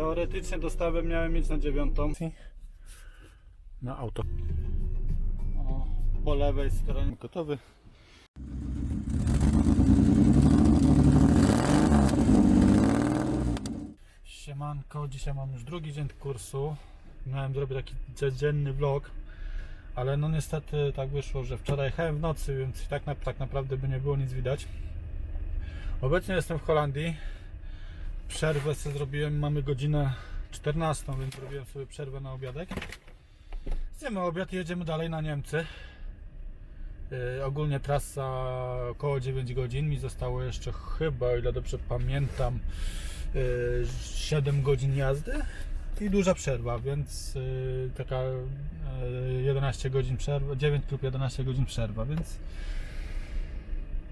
Teoretycznie dostawę miałem mieć na dziewiątą. Na auto. O, po lewej stronie gotowy. Siemanko, dzisiaj mam już drugi dzień kursu. Miałem zrobić taki codzienny vlog, ale no niestety tak wyszło, że wczoraj jechałem w nocy, więc tak, na, tak naprawdę by nie było nic widać. Obecnie jestem w Holandii. Przerwę sobie zrobiłem, mamy godzinę 14, więc zrobiłem sobie przerwę na obiadek. Zjemy obiad i jedziemy dalej na Niemcy. Yy, ogólnie trasa około 9 godzin. Mi zostało jeszcze chyba, o ile dobrze pamiętam, yy, 7 godzin jazdy i duża przerwa, więc yy, taka yy, 11 godzin przerwa, 9 lub 11 godzin przerwa, więc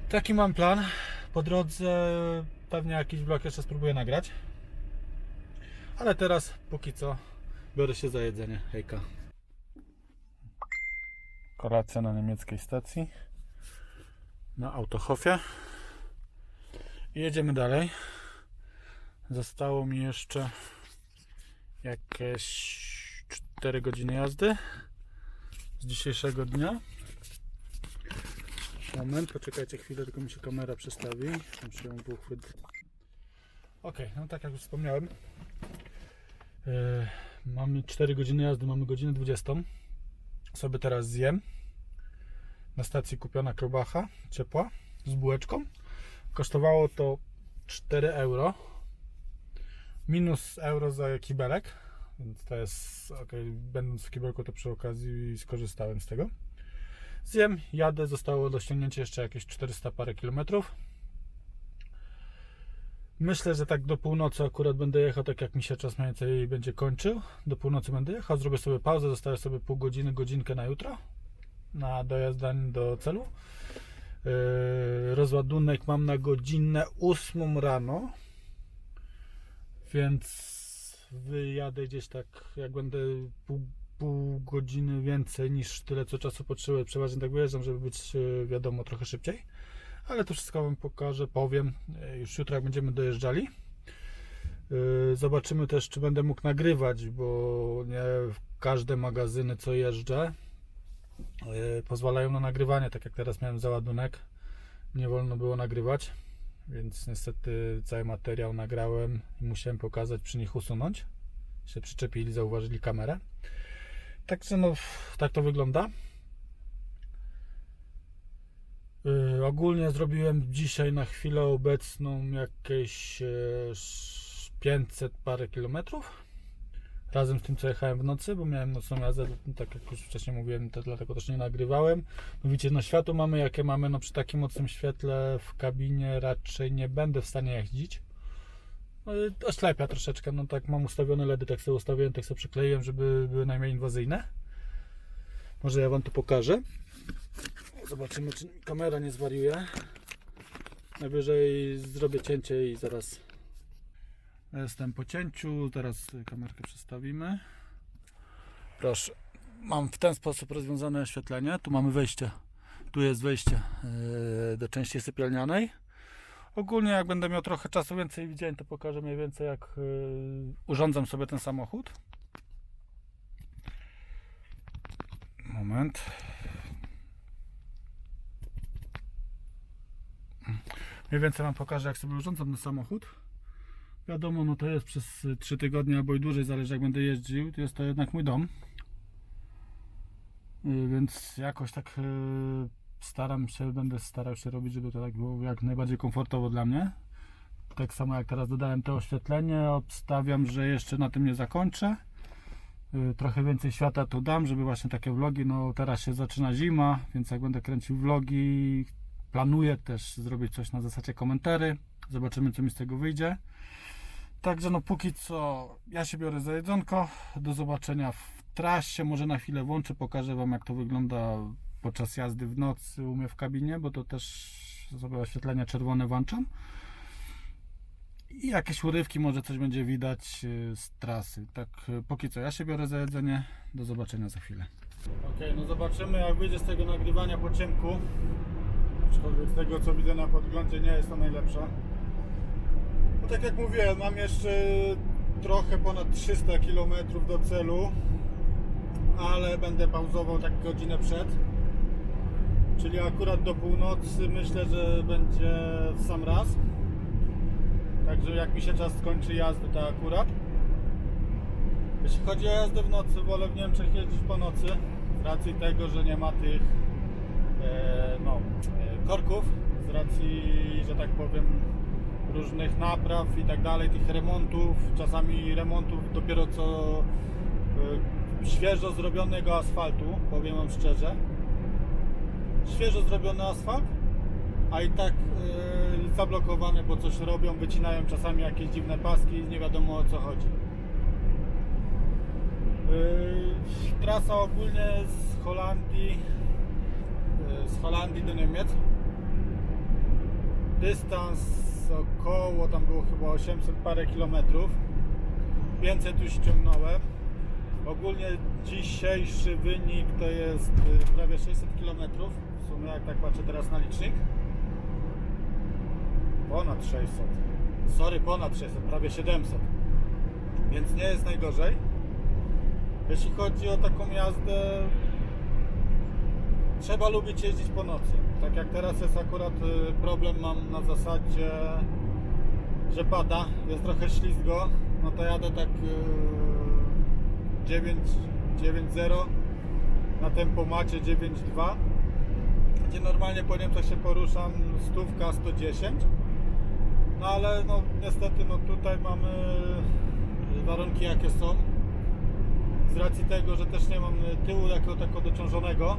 taki mam plan. Po drodze pewnie jakiś vlog jeszcze spróbuję nagrać. Ale teraz póki co biorę się za jedzenie. Hejka. Kolacja na niemieckiej stacji. Na Autohofie. I jedziemy dalej. Zostało mi jeszcze jakieś 4 godziny jazdy z dzisiejszego dnia. Moment, poczekajcie chwilę, tylko mi się kamera przestawi. Muszę ją. Ok, no tak jak już wspomniałem, yy, mamy 4 godziny jazdy, mamy godzinę 20. Sobie teraz zjem. Na stacji kupiona kiełbacha ciepła z bułeczką. Kosztowało to 4 euro. Minus euro za kibelek. Więc to jest, ok, będąc w kibelku to przy okazji skorzystałem z tego. Zjem, jadę, zostało do ściągnięcia jeszcze jakieś 400 parę kilometrów. Myślę, że tak do północy akurat będę jechał, tak jak mi się czas mniej więcej będzie kończył. Do północy będę jechał, zrobię sobie pauzę, zostawię sobie pół godziny, godzinkę na jutro, na dojazd do celu. Yy, rozładunek mam na godzinę 8 rano, więc wyjadę gdzieś tak, jak będę pół, pół godziny więcej niż tyle, co czasu potrzebuję. Przeważnie tak wyjeżdżam, żeby być yy, wiadomo trochę szybciej ale to wszystko Wam pokażę, powiem e, już jutro jak będziemy dojeżdżali. Yy, Zobaczymy też, czy będę mógł nagrywać, bo nie każde magazyny, co jeżdżę, pozwalają na nagrywanie. Tak jak teraz miałem załadunek, nie wolno było nagrywać, więc niestety cały materiał nagrałem i musiałem pokazać, przy nich usunąć. Się przyczepili, zauważyli kamerę. Także no, tak to wygląda. Yy, ogólnie zrobiłem dzisiaj na chwilę obecną jakieś e, 500 parę kilometrów. Razem z tym, co jechałem w nocy, bo miałem nocną jazdę, tak jak już wcześniej mówiłem, to dlatego też nie nagrywałem. No widzicie, no światło mamy jakie mamy, no przy takim mocnym świetle w kabinie raczej nie będę w stanie jeździć. No, oślepia troszeczkę, no tak mam ustawione LEDy, tak sobie ustawiłem, tak sobie przykleiłem, żeby były najmniej inwazyjne. Może ja Wam to pokażę. Zobaczymy, czy kamera nie zwariuje. Najwyżej zrobię cięcie i zaraz jestem po cięciu. Teraz kamerkę przestawimy. Proszę. Mam w ten sposób rozwiązane oświetlenie. Tu mamy wejście. Tu jest wejście yy, do części sypialnianej. Ogólnie jak będę miał trochę czasu więcej widziałem, to pokażę mniej więcej jak yy, urządzam sobie ten samochód. Moment. Mniej więcej Wam pokażę, jak sobie urządzam ten samochód. Wiadomo, no to jest przez 3 tygodnie albo i dłużej, zależy jak będę jeździł. Jest to jednak mój dom. Yy, Więc jakoś tak yy, staram się, będę starał się robić, żeby to tak było jak najbardziej komfortowo dla mnie. Tak samo jak teraz dodałem to oświetlenie, obstawiam, że jeszcze na tym nie zakończę. Yy, Trochę więcej świata tu dam, żeby właśnie takie vlogi, no teraz się zaczyna zima, więc jak będę kręcił vlogi, planuję też zrobić coś na zasadzie komentary. Zobaczymy, co mi z tego wyjdzie. Także no póki co ja się biorę za jedzonko. Do zobaczenia w trasie. Może na chwilę włączę, pokażę Wam jak to wygląda podczas jazdy w nocy u mnie w kabinie, bo to też sobie oświetlenia czerwone włączam. I jakieś urywki, może coś będzie widać y, z trasy. Tak, y, póki co ja się biorę za jedzenie. Do zobaczenia za chwilę. Ok, no zobaczymy jak wyjdzie z tego nagrywania po ciemku. Aczkolwiek z tego co widzę na podglądzie nie jest to najlepsze. No tak jak mówiłem, mam jeszcze trochę ponad 300 km do celu, ale będę pauzował tak godzinę przed. Czyli akurat do północy myślę, że będzie w sam raz. Także jak mi się czas skończy jazdy, to akurat. Jeśli chodzi o jazdę w nocy, wolę w Niemczech jeździć po nocy. Z racji tego, że nie ma tych e, no, e, korków. Z racji, że tak powiem, różnych napraw i tak dalej, tych remontów. Czasami remontów dopiero co e, świeżo zrobionego asfaltu, powiem Wam szczerze. Świeżo zrobiony asfalt, a i tak yy, zablokowane, bo coś robią, wycinają czasami jakieś dziwne paski i nie wiadomo o co chodzi. Yy, trasa ogólnie z Holandii yy, z Holandii do Niemiec. Dystans około tam było chyba 800 parę kilometrów. 500 już ściągnąłem. Ogólnie dzisiejszy wynik to jest yy, prawie 600 kilometrów sumie jak tak patrzę teraz na licznik. Ponad 600 sorry ponad 600, prawie 700 więc nie jest najgorzej. Jeśli chodzi o taką jazdę, trzeba lubić jeździć po nocy. Tak jak teraz jest akurat y, problem mam na zasadzie, że pada, jest trochę ślizgo, no to jadę tak y, 9, 9.0 na tempomacie 9.2 gdzie normalnie po Niemczech się poruszam stówka 110 no ale no niestety no tutaj mamy warunki jakie są. Z racji tego, że też nie mam tyłu jako tako dociążonego,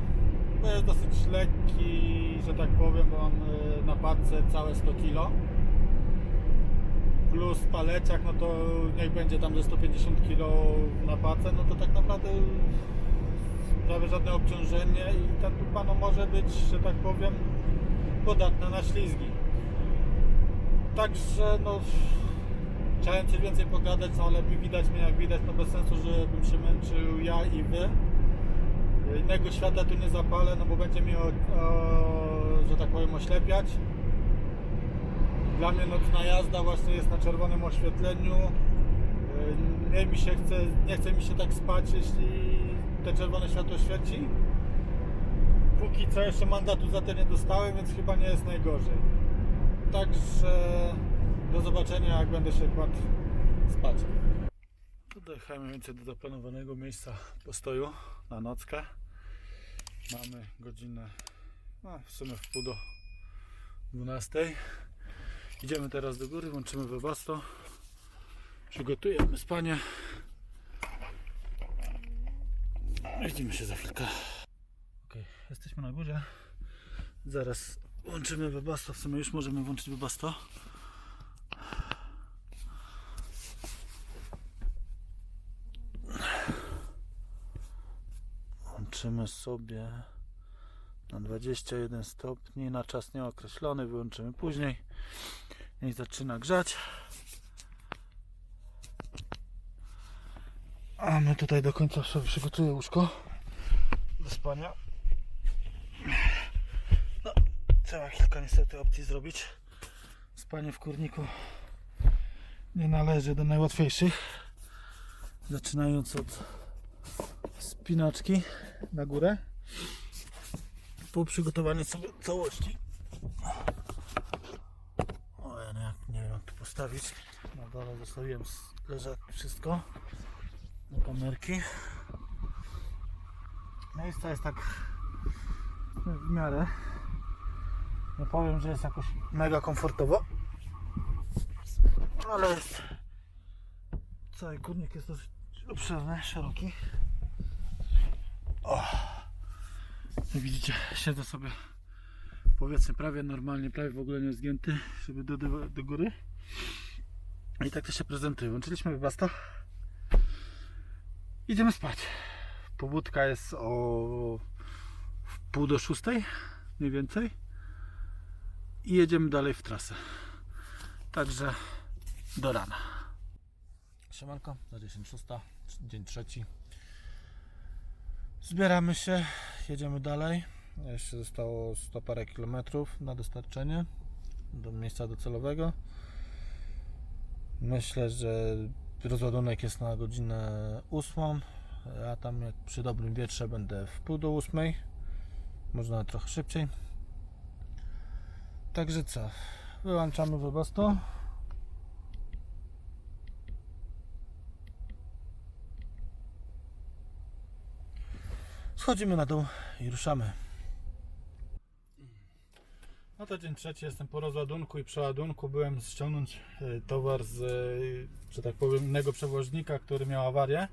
bo jest dosyć lekki, że tak powiem, bo mam y, na padce całe 100 kg plus paleciak, no to niech będzie tam ze 150 kg na pace, no to tak naprawdę prawie żadne obciążenie i ta dupa no może być, że tak powiem, podatna na ślizgi. Także no Chciałem coś więcej pogadać, no ale widać mnie jak widać, no bez sensu, żebym się męczył ja i wy. Innego świata tu nie zapalę, no bo będzie mi, o, o, że tak powiem, oślepiać. Dla mnie nocna jazda właśnie jest na czerwonym oświetleniu. Nie, mi się chce, nie chce mi się tak spać, jeśli te czerwone światło świeci. Póki co jeszcze mandatu za to nie dostałem, więc chyba nie jest najgorzej. Także do zobaczenia, jak będę się kładł spać. Dojechałem więcej do zaplanowanego miejsca postoju na nockę. Mamy godzinę, no w sumie w pół do 12. Idziemy teraz do góry, włączymy webasto. Przygotujemy spanie. Widzimy się za chwilkę. Ok, jesteśmy na górze. Zaraz włączymy webasto. W sumie już możemy włączyć webasto. Włączymy sobie na 21 stopni na czas nieokreślony, wyłączymy później. Niech zaczyna grzać. A my tutaj do końca sobie przygotuję łóżko do spania. No, trzeba kilka niestety opcji zrobić. Spanie w kurniku nie należy do najłatwiejszych. Zaczynając od spinaczki na górę po przygotowaniu sobie całości o ja nie, nie wiem jak tu postawić na dole zostawiłem leżak wszystko na kamerki miejsce jest tak w miarę nie powiem, że jest jakoś mega komfortowo ale jest cały kurnik jest dosyć obszerny, szeroki o. Jak widzicie, siedzę sobie powiedzmy prawie normalnie, prawie w ogóle nie zgięty, żeby do, do, do góry. I tak to się prezentuje. Włączyliśmy basta. Idziemy spać. Pobudka jest o pół do szóstej, mniej więcej. I jedziemy dalej w trasę. Także do rana. Siemanko, za 10 szósta, dzień trzeci. Zbieramy się, jedziemy dalej. Jeszcze zostało 100 parę kilometrów na dostarczenie do miejsca docelowego. Myślę, że Rozładunek jest na godzinę 8. Ja tam jak przy dobrym wietrze będę w pół do 8. Można trochę szybciej. Także co? Wyłączamy webasto. Schodzimy na dół i ruszamy. No to dzień trzeci, jestem po rozładunku i przeładunku. Byłem ściągnąć e, towar z, e, że tak powiem, innego przewoźnika, który miał awarię.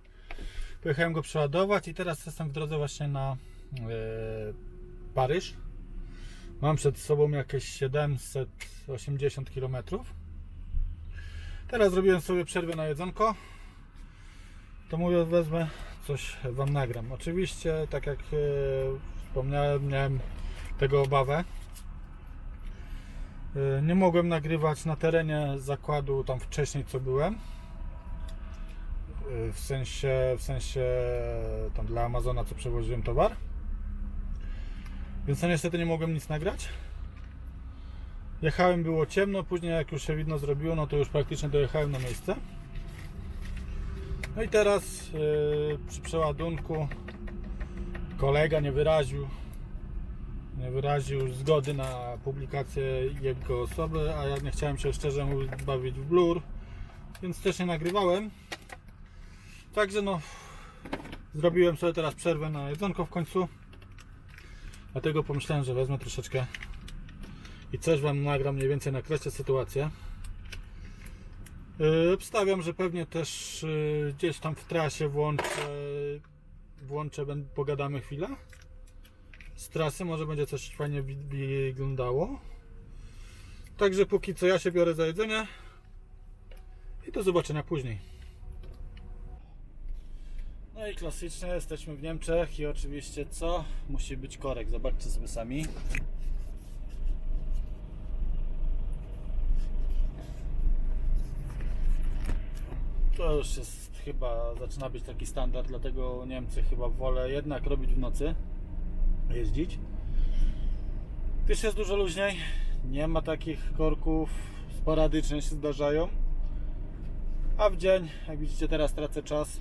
Pojechałem go przeładować i teraz jestem w drodze właśnie na e, Paryż. Mam przed sobą jakieś 780 km. Teraz zrobiłem sobie przerwę na jedzonko. To mówię, wezmę coś Wam nagram. Oczywiście, tak jak e, wspomniałem, miałem tego obawę. E, Nie mogłem nagrywać na terenie zakładu tam wcześniej co byłem. E, W sensie, w sensie tam dla Amazona co przewoziłem towar. Więc no niestety nie mogłem nic nagrać. Jechałem, było ciemno, później jak już się widno zrobiło, no to już praktycznie dojechałem na miejsce. No i teraz yy, przy przeładunku kolega nie wyraził wyraził zgody na publikację jego osoby, a ja nie chciałem się szczerze mówiąc bawić w blur, więc też nie nagrywałem. Także no zrobiłem sobie teraz przerwę na jedzonko w końcu. Dlatego pomyślałem, że wezmę troszeczkę i coś Wam nagram mniej więcej nakreślę sytuację. Yy, Obstawiam, że pewnie też yy, gdzieś tam w trasie włączę, włączę, pogadamy chwilę z trasy, może będzie coś fajnie wyglądało. Także póki co ja się biorę za jedzenie i do zobaczenia później. No i klasycznie jesteśmy w Niemczech i oczywiście co? Musi być korek, zobaczcie sobie sami. To już jest chyba, zaczyna być taki standard, dlatego Niemcy chyba wolę jednak robić w nocy, jeździć. Gdyż jest dużo luźniej, nie ma takich korków, sporadycznie się zdarzają. A w dzień, jak widzicie teraz tracę czas,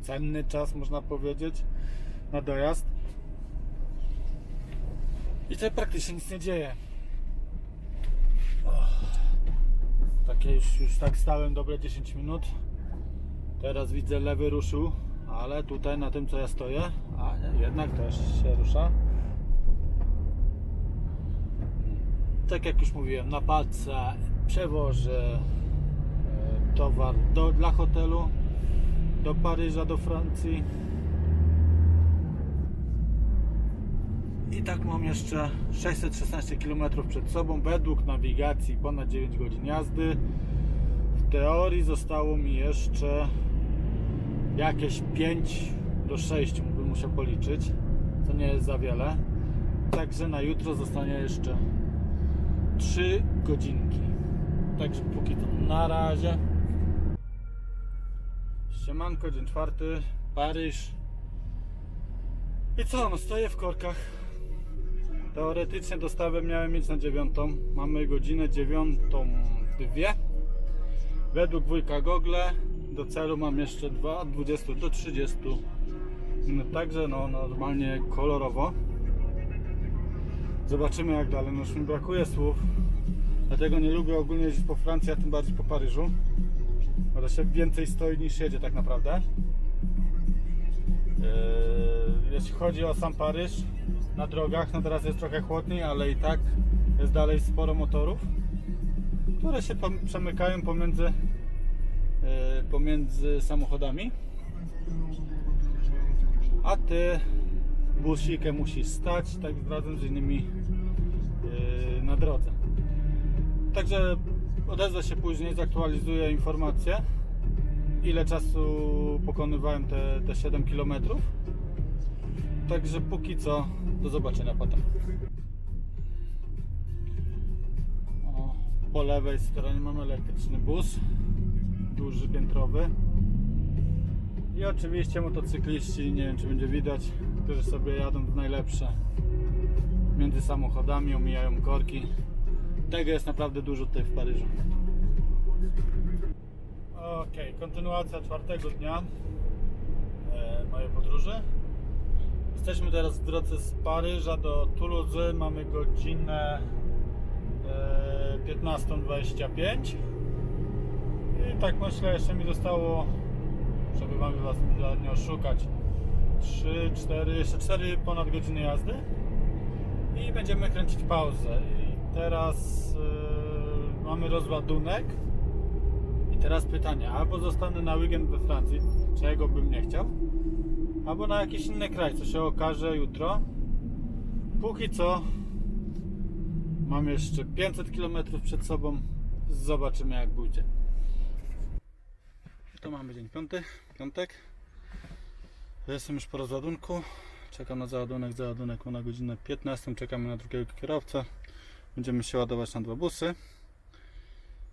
cenny czas można powiedzieć, na dojazd. I tutaj praktycznie nic nie dzieje. Takie już, już tak stałem dobre 10 minut. Teraz widzę lewy ruszył, ale tutaj na tym co ja stoję, a nie, jednak też się rusza. Tak jak już mówiłem, na palce przewożę e, towar do, dla hotelu do Paryża, do Francji. I tak mam jeszcze 616 km przed sobą, według nawigacji ponad 9 godzin jazdy. W teorii zostało mi jeszcze jakieś 5 do 6 bym musiał policzyć, co nie jest za wiele. Także na jutro zostanie jeszcze 3 godzinki. Także póki to na razie. Siemanko, dzień czwarty, Paryż. I co, no stoję w korkach. Teoretycznie dostawę miałem mieć na dziewiątą. Mamy godzinę dziewiątą dwie. Według wujka Google do celu mam jeszcze 2, od 20 do 30 minut. Także no normalnie kolorowo. Zobaczymy jak dalej. No już mi brakuje słów. Dlatego nie lubię ogólnie jeździć po Francji, a tym bardziej po Paryżu. Bo się więcej stoi niż jedzie tak naprawdę. Eee, jeśli chodzi o sam Paryż na drogach, no teraz jest trochę chłodniej, ale i tak jest dalej sporo motorów, które się przemykają pomiędzy, pomiędzy samochodami. A ty busikiem musisz stać, tak razem z innymi eee, na drodze. Także odezwę się później, zaktualizuję informacje, ile czasu pokonywałem te, te 7 km. Także póki co, do zobaczenia potem. O, po lewej stronie mamy elektryczny bus, duży, piętrowy. I oczywiście motocykliści, nie wiem czy będzie widać, którzy sobie jadą w najlepsze między samochodami, omijają korki. Tego jest naprawdę dużo tutaj w Paryżu. Okej, kontynuacja czwartego dnia e, mojej podróży. Jesteśmy teraz w drodze z Paryża do Toulouse. Mamy godzinę e, 15.25. I tak myślę, jeszcze mi zostało, żeby Wam nie oszukać, 3, 4, jeszcze 4 ponad godziny jazdy. I będziemy kręcić pauzę. I teraz e, mamy rozładunek. I teraz pytanie, albo zostanę na weekend we Francji, czego bym nie chciał, albo na jakiś inny kraj, co się okaże jutro. Póki co mam jeszcze 500 km przed sobą, zobaczymy jak pójdzie. To mamy dzień piąty, piątek. Jestem już po rozładunku, czekam na załadunek, załadunek ma na godzinę 15, czekamy na drugiego kierowcę. Będziemy się ładować na dwa busy.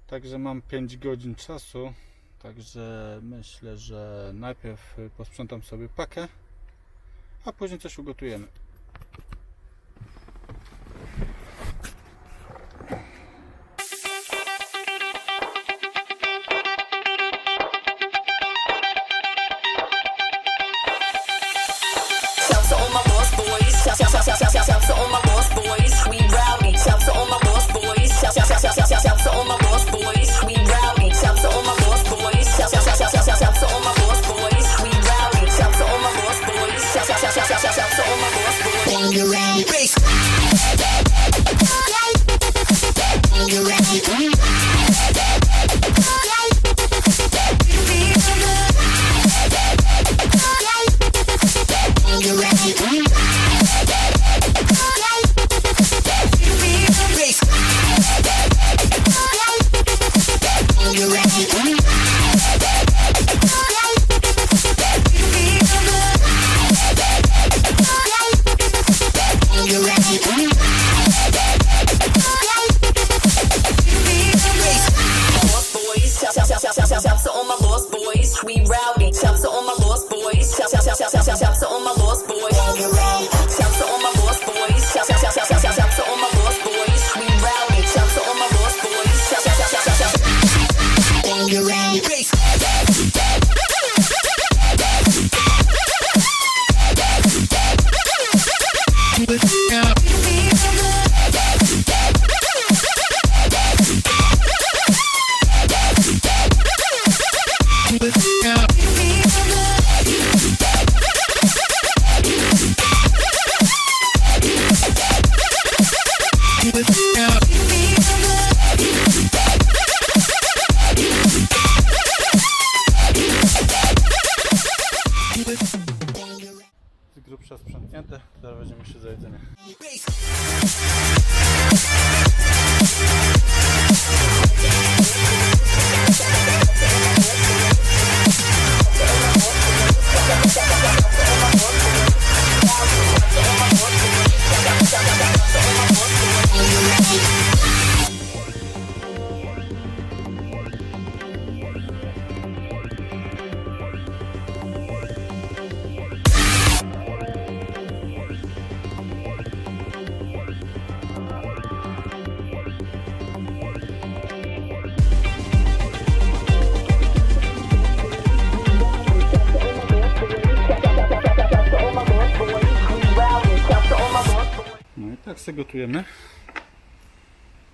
Także mam 5 godzin czasu. Także myślę, że najpierw posprzątam sobie pakę, a później coś ugotujemy.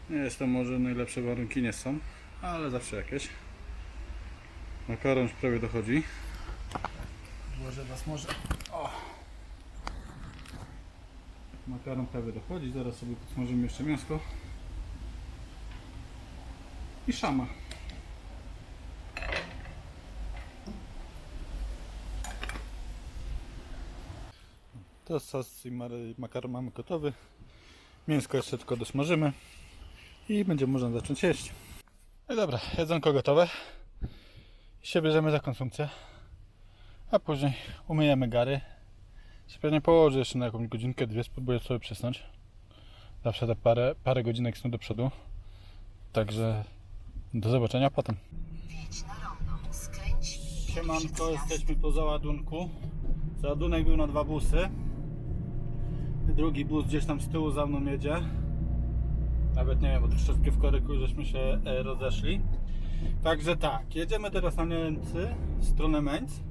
Nie jest to może najlepsze warunki nie są, ale zawsze jakieś. Makaron już prawie dochodzi. Włożę Was może. O. Makaron prawie dochodzi, zaraz sobie podsmażymy jeszcze mięsko. I szama. To sos i makaron mamy gotowy. Mięsko jeszcze tylko dosmażymy i będzie można zacząć jeść. No i dobra, jedzonko gotowe. I się bierzemy za konsumpcję. A później umyjemy gary. Się pewnie położę jeszcze na jakąś godzinkę, dwie, spróbuję sobie przysnąć. Zawsze te parę, parę godzinek snu do przodu. Także do zobaczenia potem. Siemanko, jesteśmy po załadunku. Załadunek był na dwa busy. Drugi bus gdzieś tam z tyłu za mną jedzie. Nawet nie wiem, bo troszeczkę w koryku żeśmy się e, rozeszli. Także tak, jedziemy teraz na Niemcy, w stronę Mainz.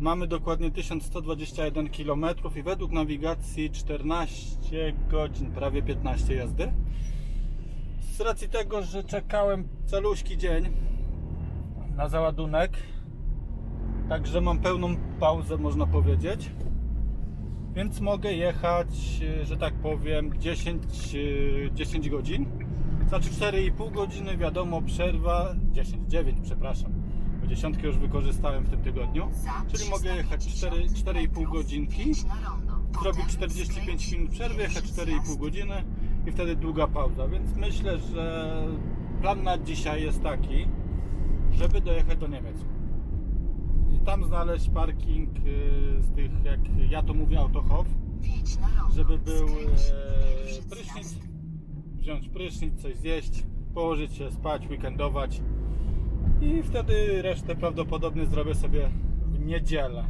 Mamy dokładnie 1121 km i według nawigacji 14 godzin, prawie 15 jazdy. Z racji tego, że czekałem caluśki dzień na załadunek, także mam pełną pauzę, można powiedzieć. Więc mogę jechać, e, że tak powiem, 10, e, 10 godzin. Znaczy 4,5 godziny, wiadomo, przerwa 10, 9, przepraszam. Bo dziesiątkę już wykorzystałem w tym tygodniu. Czyli mogę jechać 4, 4,5 godzinki, zrobić 45 minut przerwy, jechać 4,5 godziny i wtedy długa pauza. Więc myślę, że plan na dzisiaj jest taki, żeby dojechać do Niemiec. Tam znaleźć parking y, z tych, jak ja to mówię, autohof, żeby był e, prysznic, wziąć prysznic, coś zjeść, położyć się, spać, weekendować i wtedy resztę prawdopodobnie zrobię sobie w niedzielę.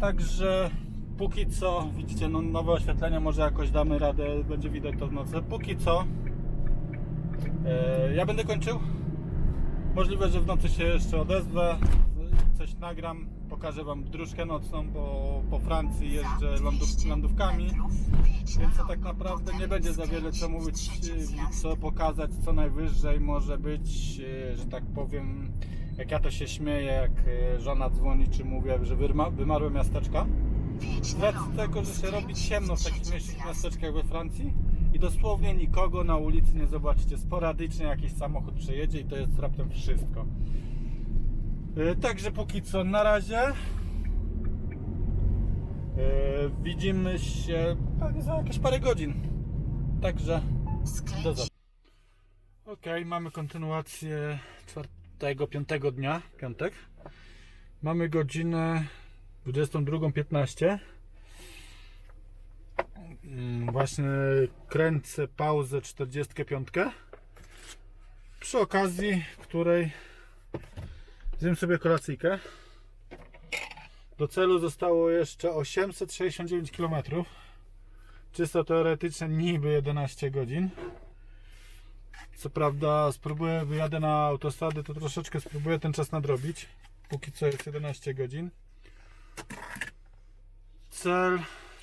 Także póki co, widzicie, no, nowe oświetlenie, może jakoś damy radę, będzie widać to w nocy. Póki co, e, ja będę kończył. Możliwe, że w nocy się jeszcze odezwę, coś nagram, pokażę Wam dróżkę nocną, bo po Francji jeżdżę lądów, lądówkami, więc to tak naprawdę nie będzie za wiele co mówić, e, co pokazać, co najwyżej może być, e, że tak powiem, jak ja to się śmieję, jak e, żona dzwoni, czy mówię, że wymarły miasteczka. Z racji tego, że się robi ciemno w takich mieś- miasteczkach we Francji i dosłownie nikogo na ulicy nie zobaczycie. Sporadycznie jakiś samochód przejedzie i to jest raptem wszystko. Yy, Także póki co na razie. Yy, Widzimy się pewnie za jakieś parę godzin. Także do zobaczenia. Ok, mamy kontynuację czwartego, piątego dnia, piątek. Mamy godzinę 22.15. Mm, Właśnie kręcę pauzę 45. Przy okazji, której zjem sobie kolacyjkę. Do celu zostało jeszcze 869 km. Czysto teoretycznie niby 11 godzin. Co prawda spróbuję, wyjadę na autostradę, to troszeczkę spróbuję ten czas nadrobić. Póki co jest 11 godzin. Cel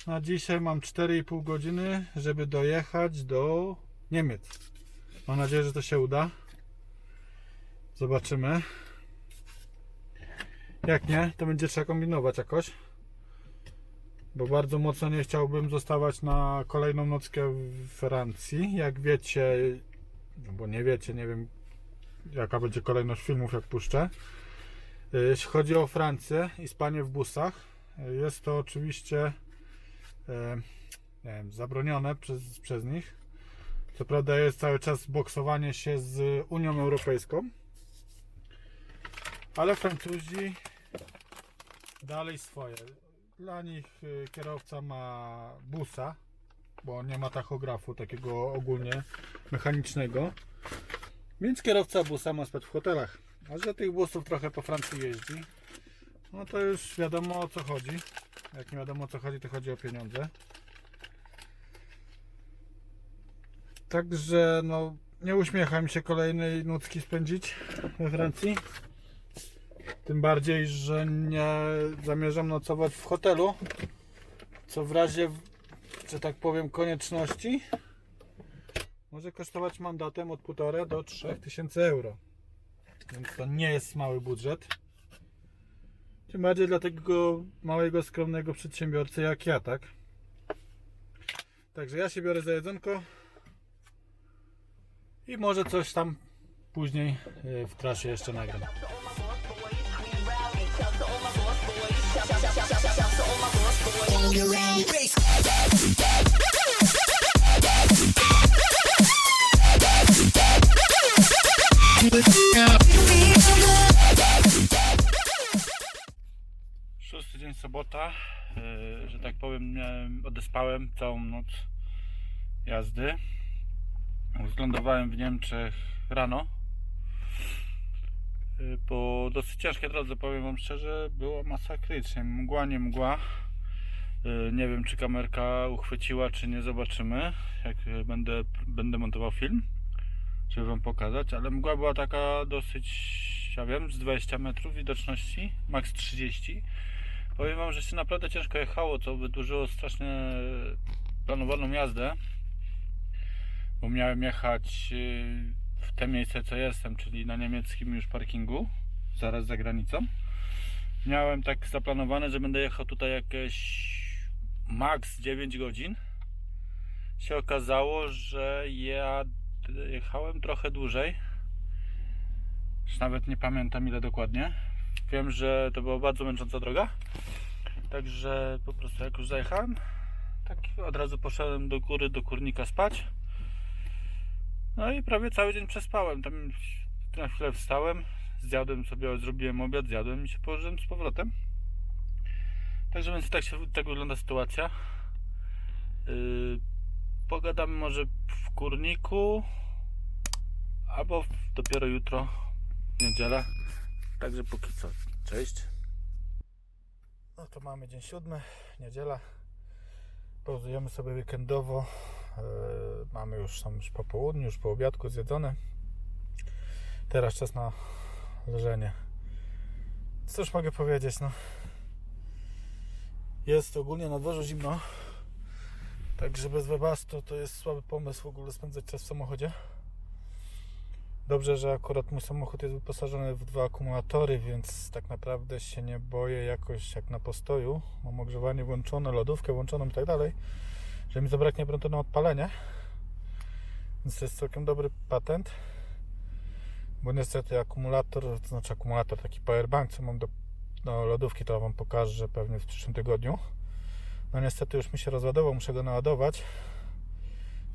na dzisiaj mam 4,5 godziny, żeby dojechać do Niemiec. Mam nadzieję, że to się uda. Zobaczymy. Jak nie, to będzie trzeba kombinować jakoś. Bo bardzo mocno nie chciałbym zostawać na kolejną nockę w Francji. Jak wiecie, no bo nie wiecie, nie wiem jaka będzie kolejność filmów jak puszczę. Jeśli chodzi o Francję i spanie w busach, jest to oczywiście e, wiem, zabronione przez, przez nich. Co prawda jest cały czas boksowanie się z Unią Europejską, ale Francuzi dalej swoje. Dla nich y, kierowca ma busa, bo nie ma tachografu takiego ogólnie mechanicznego. Więc kierowca busa ma spać w hotelach. A że tych busów trochę po Francji jeździ, no to już wiadomo o co chodzi. Jak nie wiadomo o co chodzi, to chodzi o pieniądze. Także no nie uśmiecham się kolejnej nocki spędzić we Francji. Tym bardziej, że nie zamierzam nocować w hotelu. Co w razie, że tak powiem, konieczności może kosztować mandatem od 1,5 do 3 tysięcy euro. Więc to nie jest mały budżet. Tym bardziej dla tego małego, skromnego przedsiębiorcy jak ja, tak? Także ja się biorę za jedzonko i może coś tam później y, w trasie jeszcze nagram. Szósty dzień sobota, yy, że tak powiem, miałem, odespałem całą noc jazdy. Zlądowałem w Niemczech rano. Yy, Po dosyć ciężkiej drodze, powiem Wam szczerze, było masakrycznie. Mgła, nie mgła. Yy, Nie wiem, czy kamerka uchwyciła, czy nie, zobaczymy, jak yy, będę, będę montował film. żeby wam pokazać, ale mgła była taka dosyć, ja wiem, z 20 metrów widoczności, maks 30. Powiem wam, że się naprawdę ciężko jechało, co wydłużyło strasznie planowaną jazdę, bo miałem jechać yy, w te miejsce, co jestem, czyli na niemieckim już parkingu, zaraz za granicą. Miałem tak zaplanowane, że będę jechał tutaj jakieś maks 9 godzin. Się okazało, że ja jechałem trochę dłużej. Już nawet nie pamiętam ile dokładnie. Wiem, że to była bardzo męcząca droga. Także po prostu jak już zajechałem, tak od razu poszedłem do góry, do kurnika spać. No i prawie cały dzień przespałem. Tam na chwilę wstałem, zjadłem sobie, zrobiłem obiad, zjadłem i się położyłem z powrotem. Także więc tak, się, tak wygląda sytuacja. Yy, pogadamy może w kurniku albo dopiero jutro w niedzielę. Także póki co, cześć. No to mamy dzień siódmy, niedziela. Pauzujemy sobie weekendowo. Yy, mamy już tam już po południu, już po obiadku zjedzone. Teraz czas na leżenie. Cóż mogę powiedzieć, no. Jest ogólnie na dworzu zimno. Także bez webastu to jest słaby pomysł w ogóle spędzać czas w samochodzie. Dobrze, że akurat mój samochód jest wyposażony w dwa akumulatory, więc tak naprawdę się nie boję jakoś jak na postoju. Mam ogrzewanie włączone, lodówkę włączoną i tak dalej, że mi zabraknie prądu na odpalenie. Więc to jest całkiem dobry patent. Bo niestety akumulator, to znaczy akumulator, taki powerbank, co mam do no, lodówki, to Wam pokażę pewnie w przyszłym tygodniu. No niestety już mi się rozładował, muszę go naładować.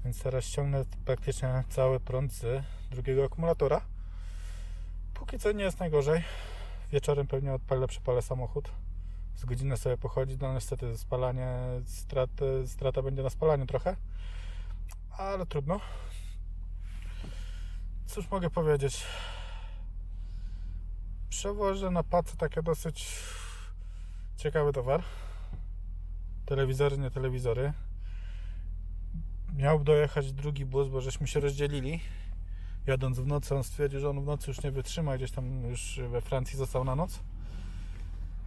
Więc teraz ściągnę praktycznie cały prąd z drugiego akumulatora. Póki co nie jest najgorzej. Wieczorem pewnie odpalę, przepalę samochód. Z godzinę sobie pochodzi. No niestety spalanie, straty, strata będzie na spalaniu trochę. Ale trudno. Cóż mogę powiedzieć? Przewożę na pace takie dosyć ciekawy towar. Telewizory, nie telewizory. Miał dojechać drugi bus, bo żeśmy się rozdzielili. Jadąc w nocy, on stwierdził, że on w nocy już nie wytrzyma, gdzieś tam już we Francji został na noc.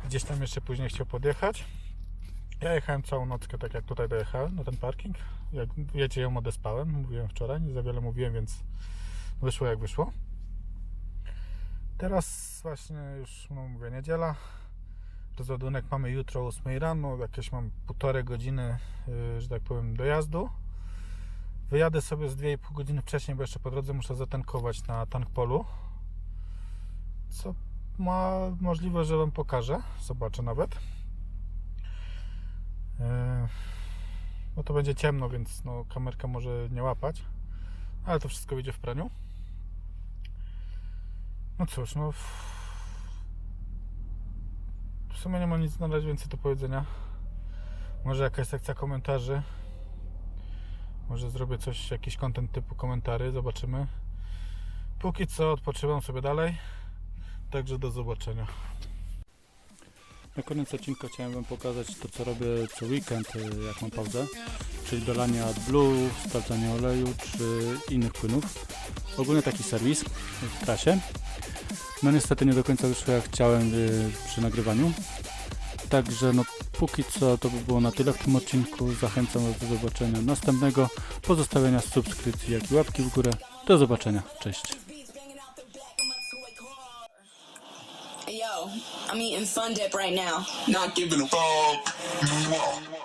Gdzieś tam jeszcze później chciał podjechać. Ja jechałem całą nockę, tak jak tutaj dojechałem, na ten parking. Jak wiecie, ją odespałem, mówiłem wczoraj, nie za wiele mówiłem, więc wyszło jak wyszło. Teraz właśnie już no mówię niedziela. Rozładunek mamy jutro o 8 rano, jakieś mam półtorej godziny, yy, że tak powiem, dojazdu. Wyjadę sobie z 2,5 godziny wcześniej, bo jeszcze po drodze muszę zatankować na tankpolu. Co ma możliwe, że Wam pokażę. Zobaczę nawet. Yy, No to będzie ciemno, więc no, kamerka może nie łapać. Ale to wszystko wyjdzie w praniu. No cóż, no. w- sumie nie mam nic na razie więcej do powiedzenia. Może jakaś sekcja komentarzy. Może zrobię coś, jakiś content typu komentary, zobaczymy. Póki co odpoczywam sobie dalej. Także do zobaczenia. Na koniec odcinka chciałem Wam pokazać to, co robię co weekend, y, jak mam pauzę. Czyli dolanie AdBlue, sprawdzanie oleju czy innych płynów. Ogólnie taki serwis w trasie. No niestety nie do końca wyszło jak chciałem y, przy nagrywaniu. Także no póki co to by było na tyle w tym odcinku. Zachęcam Was do zobaczenia następnego, pozostawienia subskrypcji jak i łapki w górę. Do zobaczenia. Cześć. I'm eating Fun Dip right now. Not giving a fuck.